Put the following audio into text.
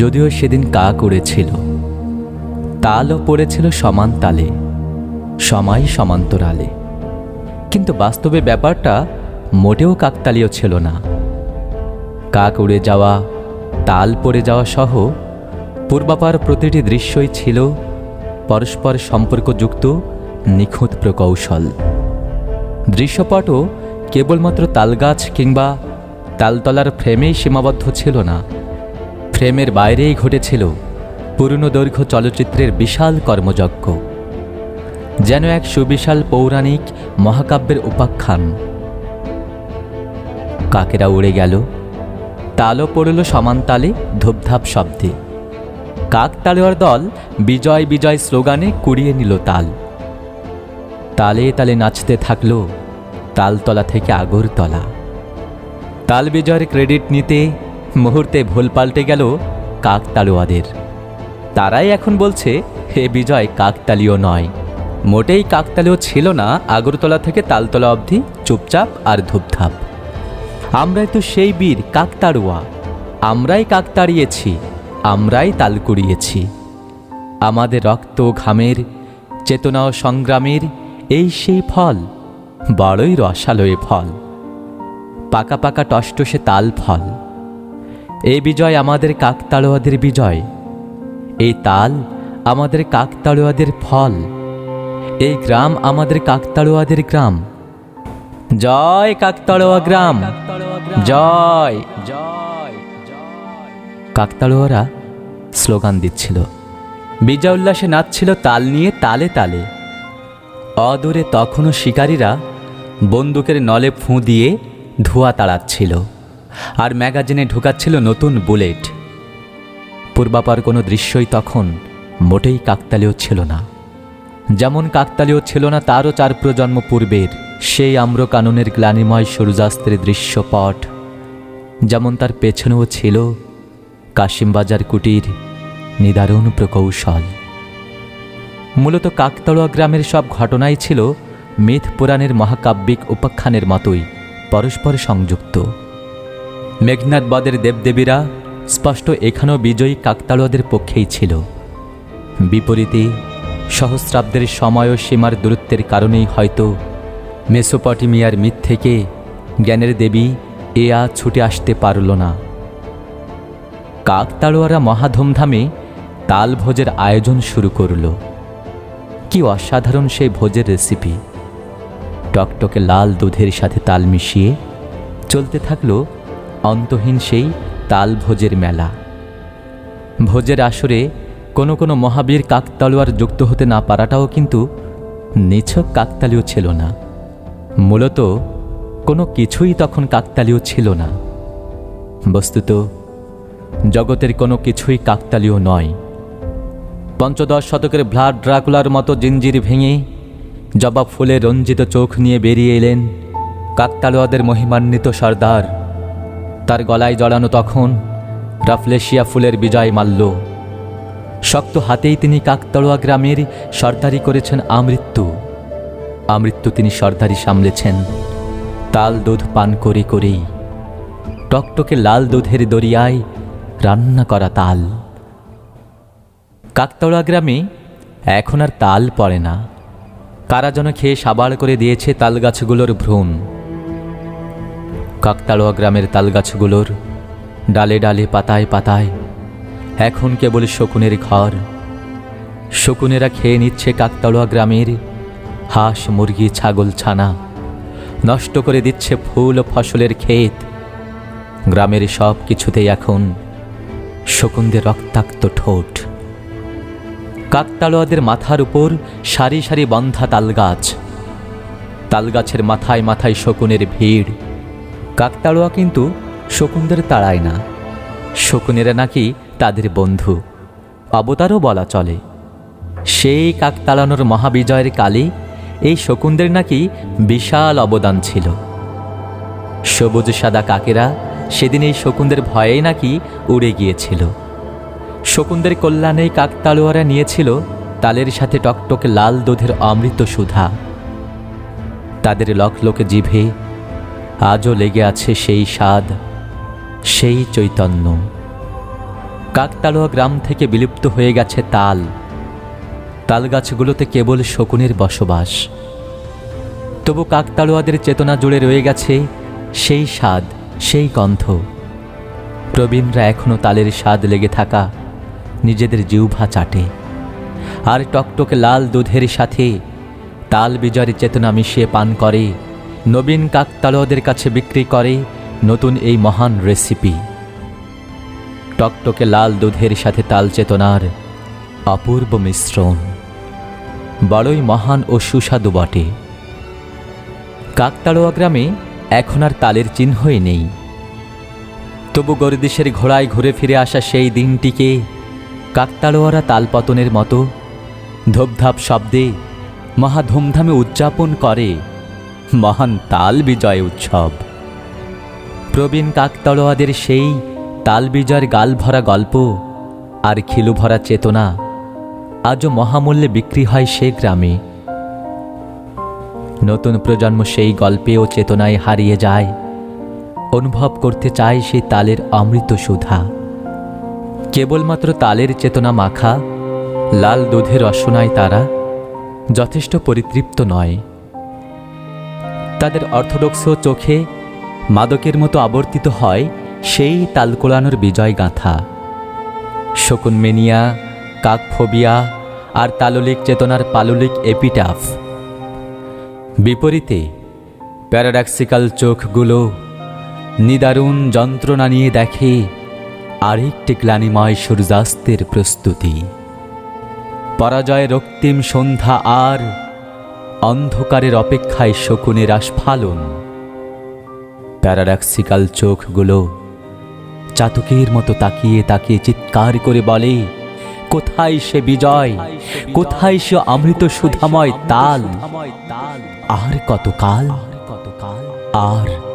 যদিও সেদিন কাক উড়েছিল তালও পড়েছিল সমান তালে, সময় সমান্তরালে। কিন্তু বাস্তবে ব্যাপারটা মোটেও কাকতালীয় ছিল না। কাক উড়ে যাওয়া, তাল পড়ে যাওয়া সহ পূর্বাপার প্রতিটি দৃশ্যই ছিল পরস্পর সম্পর্কযুক্ত, নিখুঁত প্রকৌশল। দৃশ্যপটও কেবলমাত্র তালগাছ কিংবা তালতলার ফ্রেমেই সীমাবদ্ধ ছিল না। ফ্রেমের বাইরেই ঘটেছিল পুরনো দৈর্ঘ্য চলচ্চিত্রের বিশাল কর্মযজ্ঞ। যেন এক সুবিশাল পৌরাণিক মহাকাব্যের উপাখ্যান। কাকেরা উড়ে গেল। তালও পড়ল সমান তালে ধূপধাপ শব্দে। কাক তালোয়ার দল বিজয় বিজয় স্লোগানে কুড়িয়ে নিল তাল। তালে তালে নাচতে থাকল তালতলা থেকে আগরতলা। তাল বিজয়ের ক্রেডিট নিতে মুহূর্তে ভুল পাল্টে গেল কাক তালুয়াদের তারাই এখন বলছে, হে বিজয়, কাকতালীয় নয়। মোটেই কাকতালীয় ছিল না আগরতলা থেকে তালতলা অবধি চুপচাপ আর ধূপধাপ। আমরাই তো সেই বীর, কাকতাড়ুয়া। আমরাই কাকতাড়িয়েছি, আমরাই তাল কুড়িয়েছি। আমাদের রক্ত ঘামের, চেতনা ও সংগ্রামের এই সেই ফল, বড়ই রসালো ফল। পাকা পাকা টসটসে তাল ফল। এই বিজয় আমাদের কাকতাড়ুয়াদের বিজয়। এই তাল আমাদের কাকতাড়ুয়াদের ফল। এই গ্রাম আমাদের কাকতাড়ুয়াদের গ্রাম। জয় কাকতাড়ুয়া গ্রাম। জয় জয় কাকতাড়ুয়ারা স্লোগান দিচ্ছিল। বিজয় উল্লাসে নাচছিল তাল নিয়ে তালে তালে। অদূরে তখনও শিকারীরা বন্দুকের নলে ফুঁ দিয়ে ধোঁয়া তাড়াচ্ছিল। আর ম্যাগাজিনে ঢুকাচ্ছিল নতুন বুলেট। পূর্বাপার কোনো দৃশ্যই তখন মোটেই কাকতালীয় ছিল না। যেমন কাকতালীয় ছিল না তারও চার প্রজন্ম পূর্বের সেই আম্রকাননের গ্লানিময় সূর্যাস্তের দৃশ্যপট। যেমন তার পেছনেও ছিল কাশিমবাজার কুটির নিদারুণ প্রকৌশল। মূলত কাকতাড়ুয়া গ্রামের সব ঘটনাই ছিল মিথ পুরাণের মহাকাব্যিক উপাখ্যানের মতোই পরস্পর সংযুক্ত। মেঘনাথ বদের দেবদেবীরা স্পষ্ট এখানেও বিজয়ী কাকতাড়ুয়াদের পক্ষেই ছিল। বিপরীতে সহস্রাব্দের সময় ও সীমার দূরত্বের কারণেই হয়তো মেসোপটেমিয়ার মিথ থেকে জ্ঞানের দেবী এয়া ছুটে আসতে পারল না। কাকতাড়ুয়ারা মহাধুমধামে তাল ভোজের আয়োজন শুরু করল। কি অসাধারণ সেই ভোজের রেসিপি। টকটকে লাল দুধের সাথে তাল মিশিয়ে চলতে থাকল অন্তহীন সেই তাল ভোজের মেলা। ভোজের আসরে কোনো কোনো মহাবীর কাকতালুয়ার যুক্ত হতে না পারাটাও কিন্তু নিছক কাকতালীয় ছিল না। মূলত কোনো কিছুই তখন কাকতালীয় ছিল না। বস্তুত, জগতের কোনো কিছুই কাকতালীয় নয়। পঞ্চদশ শতকের ভ্লাড ড্রাকুলার মতো জিঞ্জির ভেঙে জবা ফুলে রঞ্জিত চোখ নিয়ে বেরিয়ে এলেন কাকতালুয়াদের মহিমান্বিত সর্দার তার গলায় জড়ানো তখন রাফলেশিয়া ফুলের বিজয় মাল্য। শক্ত হাতেই তিনি কাকতাড়ুয়া গ্রামের সর্দারি করেছেন আমৃত্যু। আমৃত্যু তিনি সর্দারি সামলেছেন। তাল দুধ পান করে করেই টকটকে লাল দুধের দরিয়ায় রান্না করা তাল। কাকতাড়ুয়া গ্রামে এখন আর তাল পড়ে না। কারা যেন খেয়ে সাবাড় করে দিয়েছে তালগাছগুলোর ভ্রূণ। কাকতাড়ুয়া গ্রামের তালগাছগুলোর ডালে ডালে পাতায় পাতায় এখন কেবল শকুনের ঘর। শকুনেরা খেয়ে নিচ্ছে কাকতাড়ুয়া গ্রামের হাঁস, মুরগি, ছাগল, ছানা। নষ্ট করে দিচ্ছে ফুল ও ফসলের ক্ষেত। গ্রামের সব কিছুতেই এখন শকুনদের রক্তাক্ত ঠোঁট। কাকতাড়ুয়াদের মাথার উপর সারি সারি বন্ধা তালগাছ। তালগাছের মাথায় মাথায় শকুনের ভিড়। কাকতাড়ুয়া কিন্তু শকুনদের তাড়ায় না। শকুনেরা নাকি তাদের বন্ধু। অবতারও বলা চলে। সেই কাক তাড়ানোর মহাবিজয়ের কালে এই শকুনদের নাকি বিশাল অবদান ছিল। সবুজ সাদা কাকেরা সেদিন এই শকুনদের ভয়েই নাকি উড়ে গিয়েছিল। শকুনদের কল্যাণে কাকতাড়ুয়ারা নিয়েছিল তালের সাথে টকটকে লাল দুধের অমৃত সুধা। তাদের লকলকে জিভে আজও লেগে আছে সেই স্বাদ, সেই চৈতন্য। কাকতাড়ুয়া গ্রাম থেকে বিলুপ্ত হয়ে গেছে তাল। তাল গাছগুলোতে কেবল শকুনের বসবাস। তবু কাকতাড়ুয়াদের চেতনা জুড়ে রয়ে গেছে সেই স্বাদ, সেই গন্ধ। প্রবীণরা এখনও তালের স্বাদ লেগে থাকা নিজেদের জিউভা চাটে। আর টকটকে লাল দুধের সাথে তাল বিজয়ের চেতনা মিশিয়ে পান করে। নবীন কাকতাড়ুয়াদের কাছে বিক্রি করে নতুন এই মহান রেসিপি টকটকে লাল দুধের সাথে তাল চেতনার অপূর্ব মিশ্রণ। বড়ই মহান ও সুস্বাদু বটে। কাকতাড়োয়া গ্রামে এখন আর তালের চিহ্নই নেই। তবু গরদেশের ঘোড়ায় ঘুরে ফিরে আসা সেই দিনটিকে কাকতাড়োয়ারা তালপতনের মতো ধূপধাপ শব্দে মহা ধুমধামে উদযাপন করে। মহান তাল বিজয় উৎসব। প্রবীণ কাকতাড়োয়াদের সেই তাল বিজয়ের গাল ভরা গল্প আর খিলু ভরা চেতনা আজও মহামূল্যে বিক্রি হয় সে গ্রামে। নতুন প্রজন্ম সেই গল্পে ও চেতনায় হারিয়ে যায়, অনুভব করতে চায় সেই তালের অমৃত সুধা। কেবলমাত্র তালের চেতনা মাখা, লাল দুধের রসনায় তারা যথেষ্ট পরিতৃপ্ত নয়। তাদের অর্থোডক্স চোখে মাদকের মতো আবর্তিত হয় সেই তালকোলানোর বিজয় গাঁথা। শকুন মেনিয়া কাকফোবিয়া আর তাললিক চেতনার পাললিক এপিটাফ। বিপরীতে প্যারাডক্সিক্যাল চোখগুলো নিদারুণ যন্ত্রণা নিয়ে দেখে আরেকটি গ্লানিময় সূর্যাস্তের প্রস্তুতি। পরাজয় রক্তিম সন্ধ্যা আর অন্ধকারের অপেক্ষায় শকুনের আস্ফালন প্যারাডাক্সিকাল চোখগুলো চাতকের মতো তাকিয়ে তাকিয়ে চিৎকার করে বলে কোথায় সে বিজয়? কোথায় সে অমৃত সুধাময় তাল? আর কতকাল? আর কতকাল